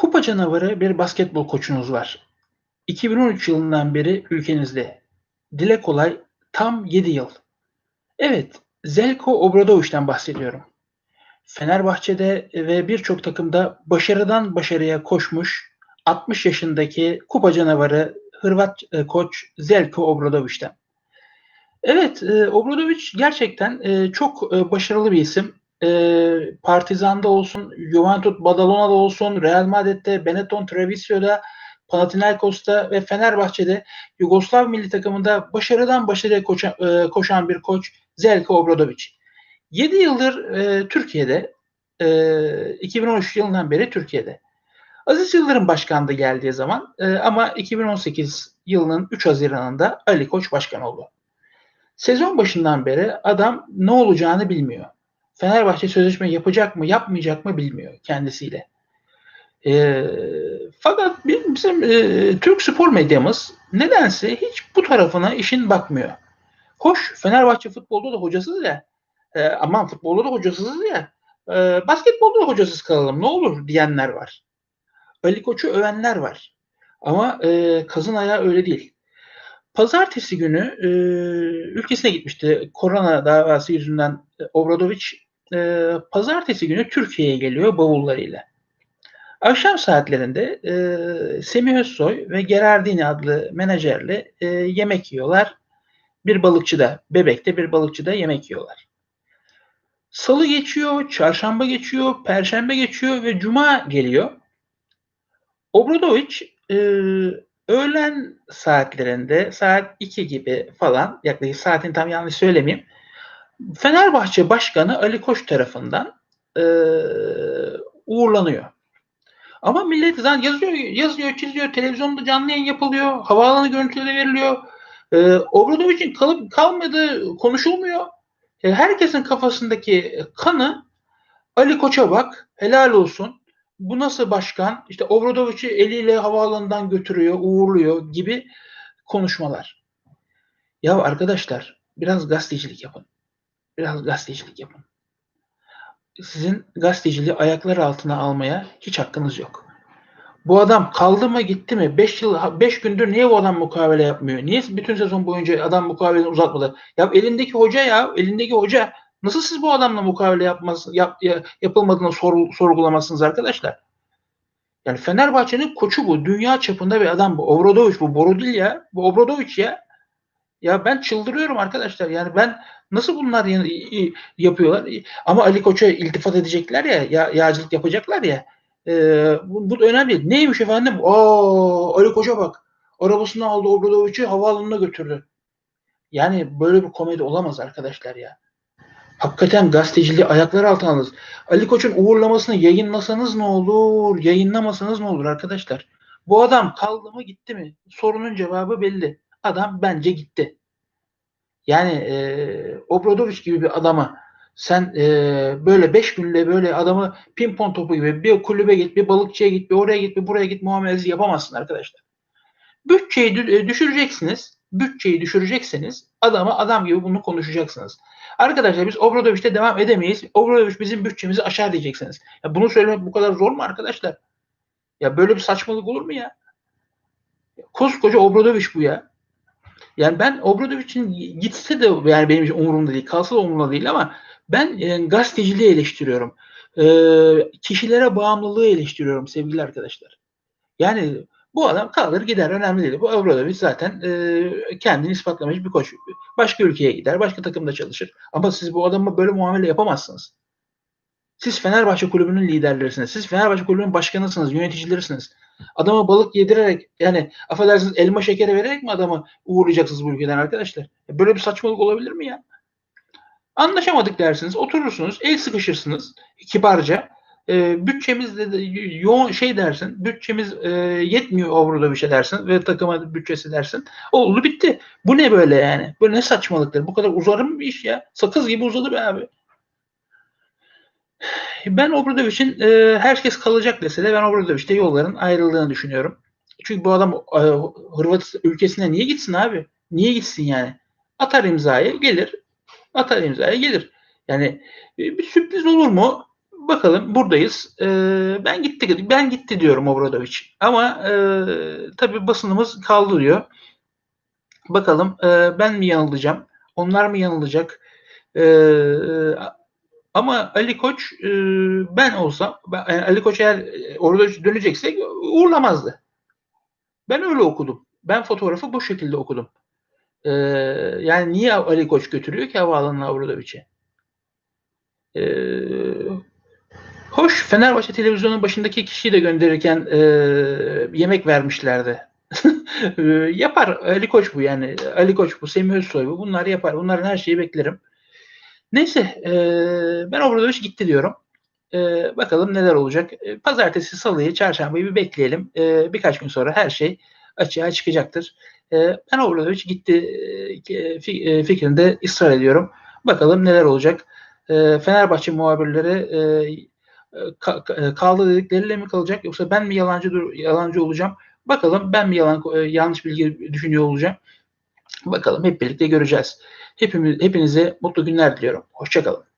Kupa canavarı bir basketbol koçunuz var. 2013 yılından beri ülkenizde. Dile kolay tam 7 yıl. Evet, Zelko Obradoviç'ten bahsediyorum. Fenerbahçe'de ve birçok takımda başarıdan başarıya koşmuş 60 yaşındaki kupa canavarı Hırvat e, koç Zelko Obradoviç'ten. Evet, e, Obradoviç gerçekten e, çok başarılı bir isim. E, Partizan'da olsun, Juventus Badalona'da olsun, Real Madrid'de, Benetton Treviso'da, Panathinaikos'ta ve Fenerbahçe'de Yugoslav milli takımında başarıdan başarıya koşan, e, koşan bir koç Zelko Obradoviç. 7 yıldır e, Türkiye'de, e, 2013 yılından beri Türkiye'de. Aziz Yıldırım başkandı geldiği zaman e, ama 2018 yılının 3 Haziran'ında Ali Koç başkan oldu. Sezon başından beri adam ne olacağını bilmiyor. Fenerbahçe sözleşme yapacak mı yapmayacak mı bilmiyor kendisiyle. E, fakat bizim e, Türk spor medyamız nedense hiç bu tarafına işin bakmıyor. Hoş Fenerbahçe futbolda da hocasız ya. E, aman futbolda da hocasız ya. E, basketbolda da hocasız kalalım ne olur diyenler var. Ali Koç'u övenler var. Ama e, kazın ayağı öyle değil. Pazartesi günü e, ülkesine gitmişti. Korona davası yüzünden e, Obradoviç e, pazartesi günü Türkiye'ye geliyor bavullarıyla. Akşam saatlerinde e, Semih Özsoy ve Gerardini adlı menajerle e, yemek yiyorlar. Bir balıkçıda, Bebek'te bir balıkçıda yemek yiyorlar. Salı geçiyor, çarşamba geçiyor, perşembe geçiyor ve cuma geliyor. Obradoviç e, öğlen saatlerinde saat 2 gibi falan yaklaşık saatin tam yanlış söylemeyeyim. Fenerbahçe Başkanı Ali Koç tarafından e, uğurlanıyor. Ama millet zaten yazıyor, yazıyor, çiziyor, televizyonda canlı yayın yapılıyor, havaalanı görüntüleri veriliyor. E, Obradoviç'in kalıp kalmadığı konuşulmuyor. E, herkesin kafasındaki kanı Ali Koç'a bak, helal olsun. Bu nasıl başkan? İşte Obradoviç'i eliyle havaalanından götürüyor, uğurluyor gibi konuşmalar. Ya arkadaşlar biraz gazetecilik yapın. Biraz gazetecilik yapın. Sizin gazeteciliği ayaklar altına almaya hiç hakkınız yok. Bu adam kaldı mı gitti mi? 5 yıl 5 gündür niye bu adam mukavele yapmıyor? Niye bütün sezon boyunca adam mukaveleni uzatmadı? Ya elindeki hoca ya, elindeki hoca Nasıl siz bu adamla mukavele yapmaz, yap, yapılmadığını sor, sorgulamazsınız arkadaşlar? Yani Fenerbahçe'nin koçu bu. Dünya çapında bir adam bu. Obradoviç bu. Boru değil ya. Bu Obradoviç ya. Ya ben çıldırıyorum arkadaşlar. Yani ben nasıl bunlar yapıyorlar? Ama Ali Koç'a iltifat edecekler ya, ya yağcılık yapacaklar ya. E, bu, bu önemli. Neymiş efendim? Aa Ali Koç'a bak. Arabasını aldı Obradoviç'i havaalanına götürdü. Yani böyle bir komedi olamaz arkadaşlar ya. Hakikaten gazeteciliği ayaklar altına alınız. Ali Koç'un uğurlamasını yayınlasanız ne olur, yayınlamasanız ne olur arkadaşlar? Bu adam kaldı mı gitti mi? Sorunun cevabı belli. Adam bence gitti. Yani e, Obradoviç gibi bir adama sen e, böyle beş günde böyle adamı pimpon topu gibi bir kulübe git, bir balıkçıya git, bir oraya git, bir buraya git muamelesi yapamazsın arkadaşlar. Bütçeyi düşüreceksiniz. Bütçeyi düşürecekseniz adama adam gibi bunu konuşacaksınız. Arkadaşlar biz Obradoviç'te devam edemeyiz. Obradoviç bizim bütçemizi aşağı diyeceksiniz. Ya bunu söylemek bu kadar zor mu arkadaşlar? Ya böyle bir saçmalık olur mu ya? Koskoca Obradoviç bu ya. Yani ben Obradoviç'in gitse de yani benim için umurumda değil, kalsa da umurumda değil ama ben e, gazeteciliği eleştiriyorum. E, kişilere bağımlılığı eleştiriyorum sevgili arkadaşlar. Yani bu adam kalır gider önemli değil. Bu Obradoviç zaten e, kendini ispatlamış bir koç. Başka ülkeye gider, başka takımda çalışır. Ama siz bu adama böyle muamele yapamazsınız. Siz Fenerbahçe kulübünün liderlerisiniz. Siz Fenerbahçe kulübünün başkanısınız, yöneticilerisiniz. Adama balık yedirerek yani affedersiniz elma şekeri vererek mi adamı uğurlayacaksınız bu ülkeden arkadaşlar? Böyle bir saçmalık olabilir mi ya? Anlaşamadık dersiniz, oturursunuz, el sıkışırsınız kibarca e, bütçemizde de yoğun şey dersin, bütçemiz e, yetmiyor avroda bir şey dersin ve takıma bütçesi dersin. Oldu bitti. Bu ne böyle yani? Bu ne saçmalıktır? Bu kadar uzar mı bir iş ya? Sakız gibi uzadı be abi. Ben Obradoviç'in e, herkes kalacak dese de ben Obradoviç'te yolların ayrıldığını düşünüyorum. Çünkü bu adam e, Hırvat ülkesine niye gitsin abi? Niye gitsin yani? Atar imzayı gelir. Atar imzayı gelir. Yani bir sürpriz olur mu? bakalım buradayız. E, ben gitti ben gitti diyorum Obradovic. Ama e, tabii basınımız kaldı diyor. Bakalım e, ben mi yanılacağım? Onlar mı yanılacak? E, ama Ali Koç e, ben olsam ben, Ali Koç eğer orada dönecekse uğurlamazdı. Ben öyle okudum. Ben fotoğrafı bu şekilde okudum. E, yani niye Ali Koç götürüyor ki havaalanına Obradovic'i? E, hoş Fenerbahçe televizyonun başındaki kişiyi de gönderirken e, yemek vermişlerdi. E, yapar Ali Koç bu yani. Ali Koç bu, Semih Özsoy bu. Bunlar yapar. Bunların her şeyi beklerim. Neyse e, ben Obradoviç gitti diyorum. E, bakalım neler olacak. E, pazartesi, salıyı, çarşambayı bir bekleyelim. E, birkaç gün sonra her şey açığa çıkacaktır. E, ben Obradoviç gitti e, fikrinde ısrar ediyorum. Bakalım neler olacak. E, Fenerbahçe muhabirleri e, ka, kaldı dedikleriyle mi kalacak yoksa ben mi yalancı yalancı olacağım? Bakalım ben mi yalan yanlış bilgi düşünüyor olacağım? Bakalım hep birlikte göreceğiz. Hepimiz, hepinize mutlu günler diliyorum. Hoşçakalın.